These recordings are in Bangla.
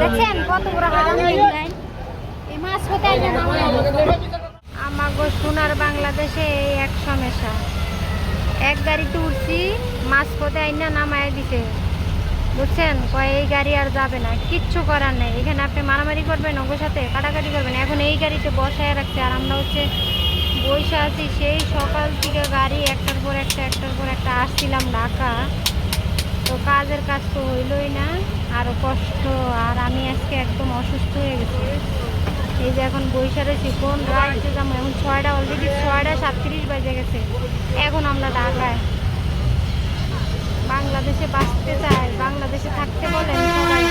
দেখছেন কত বড় এই মাছ কোথায় না সোনার বাংলাদেশে এই এক সমস্যা। এক গাড়িতে উঠছি মাছ কোথায় না নামায় দিছে। বুঝছেন? কয় এই গাড়ি আর যাবে না কিচ্ছু করার নেই। এখানে আপনি মারামারি করবেন ওর সাথে কাটাকাটি করবেন। এখন এই গাড়িতে বসায় রাখছে আর আমরা হচ্ছে বসে আছি সেই সকাল থেকে গাড়ি একটার পর একটা একটার পর একটা। আসছিলাম ঢাকা। তো কাজের কাজ তো হইলই না। আরও কষ্ট, আর আমি আজকে একদম অসুস্থ হয়ে গেছি। এই যে এখন বৈশা রয়েছি, কোন যাব? এখন ছয়টা অলরেডি ছয়টা সাতত্রিশ বাজে গেছে। এখন আমরা ঢাকায়। বাংলাদেশে বাঁচতে চাই, বাংলাদেশে থাকতে সবাই।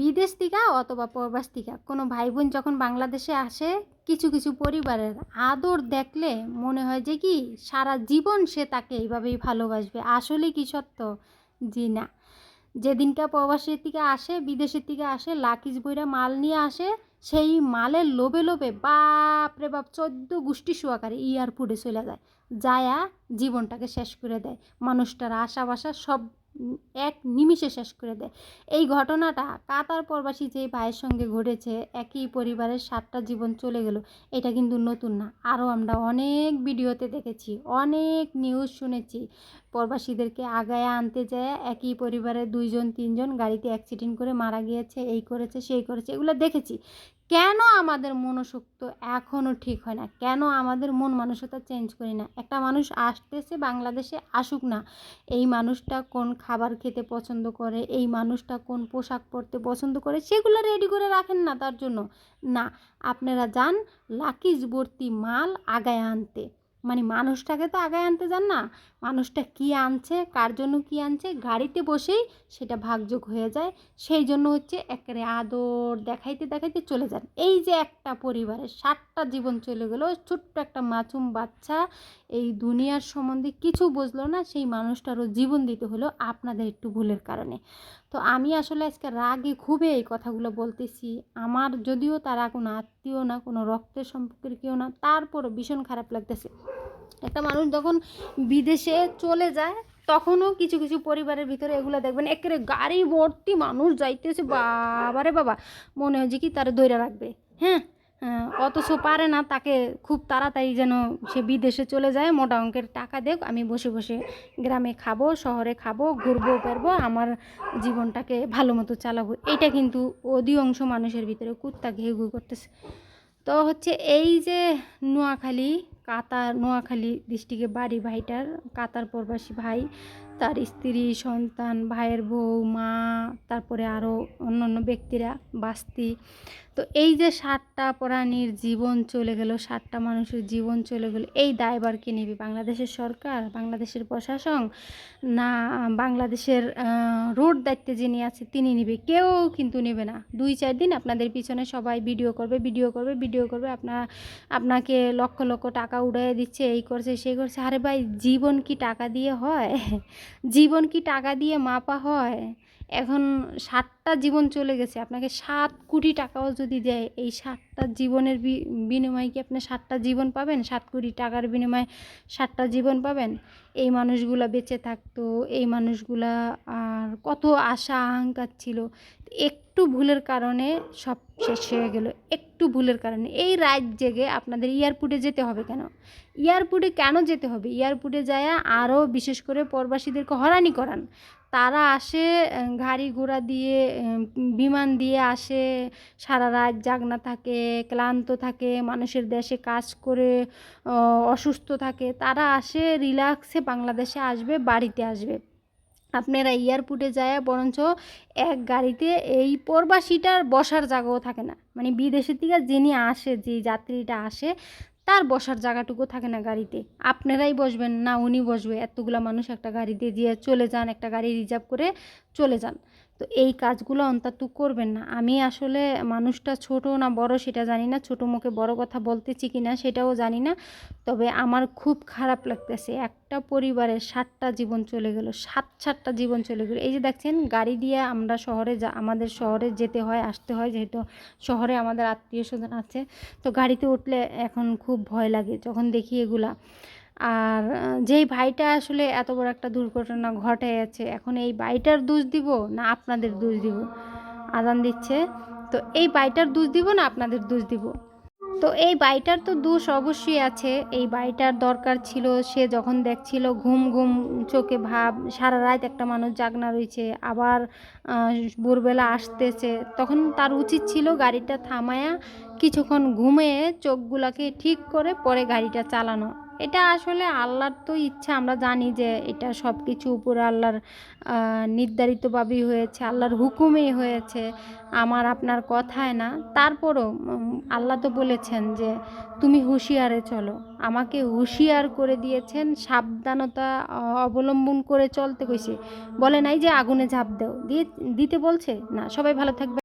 বিদেশ থেকে অথবা প্রবাস থেকে কোনো ভাই বোন যখন বাংলাদেশে আসে কিছু কিছু পরিবারের আদর দেখলে মনে হয় যে কি সারা জীবন সে তাকে এইভাবেই ভালোবাসবে। আসলে কি সত্য? জি না। যেদিনকা প্রবাসের থেকে আসে, বিদেশের থেকে আসে লাকিজ বইরা মাল নিয়ে আসে, সেই মালের লোভে লোভে বাপরে বাপ, চোদ্দ গোষ্ঠী শুয়াকারে এয়ারপোর্টে চলে যায়। যায়া জীবনটাকে শেষ করে দেয়। মানুষটার আশা বাসা সব এক নিমিষে শেষ করে দেয়। এই ঘটনাটা কাতার প্রবাসী যে ভাইয়ের সঙ্গে ঘটেছে, একই পরিবারের সাতটা জীবন চলে গেল, এটা কিন্তু নতুন না। আরও আমরা অনেক ভিডিওতে দেখেছি, অনেক নিউজ শুনেছি। প্রবাসীদেরকে আগায় আনতে যায়, একই পরিবারের দুইজন, তিনজন গাড়িতে অ্যাক্সিডেন্ট করে মারা গিয়েছে, এই করেছে, সেই করেছে, এগুলো দেখেছি। কেন আমাদের মনোসুক্ত এখনও ঠিক হয় না? কেন আমাদের মন মানসিকতা চেঞ্জ করি না? একটা মানুষ আসতেছে বাংলাদেশে আসুক না, এই মানুষটা কোন খাবার খেতে পছন্দ করে, এই মানুষটা কোন পোশাক পরতে পছন্দ করে, সেগুলো রেডি করে রাখেন না তার জন্য। না, আপনারা যান লাকিজ ভর্তি মাল আগায় আনতে। মানে মানুষটাকে তো আগায় আনতে যান না মানুষটা কি আনছে, কার জন্য কি আনছে, গাড়িতে বসেই সেটা ভাগযোগ হয়ে যায়। সেই জন্য হচ্ছে একেবারে আদর দেখাইতে দেখাইতে চলে যান। এই যে একটা পরিবারের সাতটা জীবন চলে গেলো, ছোট্ট একটা মাছুম বাচ্চা, এই দুনিয়ার সম্বন্ধে কিছু বুঝলো না, সেই মানুষটারও জীবন দিতে হলো আপনাদের একটু ভুলের কারণে। তো আমি আসলে আজকে রাগে খুবই এই কথাগুলো বলতেছি। আমার যদিও তারা কোনো আত্মীয় না, কোনো রক্তের সম্পর্কের কেউ না, তারপরও ভীষণ খারাপ লাগতেছে। একটা মানুষ যখন বিদেশে চলে যায়, তখনও কিছু কিছু পরিবারের ভিতরে এগুলো দেখবেন, একেবারে গাড়ি ভর্তি মানুষ যাইতেছে, বাবারে বাবা, মনে হয় যে কি তারা দৈরা রাখবে হ্যাঁ? অথচ পারে না তাকে খুব তাড়াতাড়ি যেন সে বিদেশে চলে যায়, মোটা অঙ্কের টাকা দেখ আমি বসে বসে গ্রামে খাব, শহরে খাব, ঘুরবো পারব আমার জীবনটাকে ভালো মতো চালাবো এটা কিন্তু অধিকাংশ মানুষের ভিতরে কুত্তা ঘেউ ঘু করতেছে। তো হচ্ছে এই যে নোয়াখালী কাতার নোয়াখালী ডিস্ট্রিক্টে বাড়ি ভাইটার কাতার প্রবাসী ভাই, তার স্ত্রী, সন্তান, ভাইয়ের বউ, মা, তারপরে আরও অন্য অন্য ব্যক্তিরা, বাস্তি। তো এই যে সাতটা প্রাণীর জীবন চলে গেল, সাতটা মানুষের জীবন চলে গেল, এই দায়ভার কে নেবে বাংলাদেশের সরকার, বাংলাদেশের প্রশাসন, না বাংলাদেশের রোড দায়িত্বে যিনি আছে, তিনি নিবে। কেউ কিন্তু নেবে না। দুই, চার দিন আপনাদের পিছনে সবাই ভিডিও করবে ভিডিও করবে ভিডিও করবে। আপনার, আপনাকে লক্ষ লক্ষ টাকা উড়াই দিচ্ছে, এই করছে সেই করছে। আরে ভাই, জীবন কি টাকা দিয়ে হয়? জীবন কি টাকা দিয়ে মাপা হয়? এখন সাতটা জীবন চলে গেছে, আপনাকে সাত কোটি টাকাও যদি দেয়, এই সাতটা জীবনের বিনিময়ে কি আপনি সাতটা জীবন পাবেন? সাত কোটি টাকার বিনিময়ে সাতটা জীবন পাবেন? এই মানুষগুলা বেঁচে থাকতো, এই মানুষগুলা আর কত আশা আহংকার ছিল। একটু ভুলের কারণে সব শেষ হয়ে গেল, একটু ভুলের কারণে। এই রাত জেগে আপনাদের এয়ারপোর্টে যেতে হবে কেন? এয়ারপোর্টে কেন যেতে হবে? এয়ারপোর্টে যায় আরও বিশেষ করে প্রবাসীদেরকে হরানি করান। তারা আসে, গাড়ি ঘোড়া দিয়ে বিমান দিয়ে আসে, সারা রাত জাগনা থাকে, ক্লান্ত থাকে, মানুষের দেশে কাজ করে অসুস্থ থাকে। তারা আসে, রিল্যাক্সে বাংলাদেশে আসবে, বাড়িতে আসবে। আপনারা এয়ারপোর্টে যায়, বরঞ্চ এক গাড়িতে এই প্রবাসীটার বসার জায়গাও থাকে না। মানে বিদেশের থেকে যিনি আসে, যে যাত্রীটা আসে, তার বসার জায়গাটুকু থাকে না গাড়িতে। আপনারাই বসবেন, না উনি বসবে। এতগুলো মানুষ একটা গাড়িতে দিয়ে চলে যান, একটা গাড়ি রিজার্ভ করে চলে যান। তো এই কাজগুলো অন্তত করবেন না। আমি আসলে মানুষটা ছোট না বড় সেটা জানি না, ছোট মুখে বড় কথা বলতেছি কি না সেটাও জানি না। তবে আমার খুব খারাপ লাগতেছে, একটা পরিবারের সাতটা জীবন চলে গেল, সাত সাতটা জীবন চলে গেল। এই যে দেখছেন, গাড়ি দিয়ে আমরা শহরে যা, আমাদের শহরে যেতে হয়, আসতে হয়, যেহেতু শহরে আমাদের আত্মীয় স্বজন আছে, তো গাড়িতে উঠলে এখন খুব ভয় লাগে। যখন দেখি এগুলা আর যেই ভাইটা আসলে এত বড় একটা দুর্ঘটনা ঘটেছে, এখন এই ভাইটার দোষ দিব না আপনাদের দোষ দিব? আদান দিচ্ছে। তো এই বাইটার দোষ দিব না আপনাদের দোষ দিব? তো এই বাইটার তো দোষ অবশ্যই আছে। এই বাইটার দরকার ছিল, সে যখন দেখছিল ঘুম ঘুম চোখে ভাব, সারা রাত একটা মানুষ জাগনা রয়েছে, আবার ভোরবেলা আসতেছে, তখন তার উচিত ছিল গাড়িটা থামায়া কিছুক্ষণ ঘুমে চোখগুলাকে ঠিক করে পরে গাড়িটা চালানো। এটা আসলে আল্লাহর তো ইচ্ছা, আমরা জানি যে এটা সব কিছু উপরে আল্লাহর নির্ধারিতভাবেই হয়েছে, আল্লাহর হুকুমেই হয়েছে। আমার আপনার কথায় না, তারপরও আল্লাহ তো বলেছেন যে তুমি হুঁশিয়ারে চলো। আমাকে হুঁশিয়ার করে দিয়েছেন, সাবধানতা অবলম্বন করে চলতে কইছে। বলে নাই যে আগুনে ঝাঁপ দেও। দিয়ে, দিতে বলছে? না, সবাই ভালো থাকবে।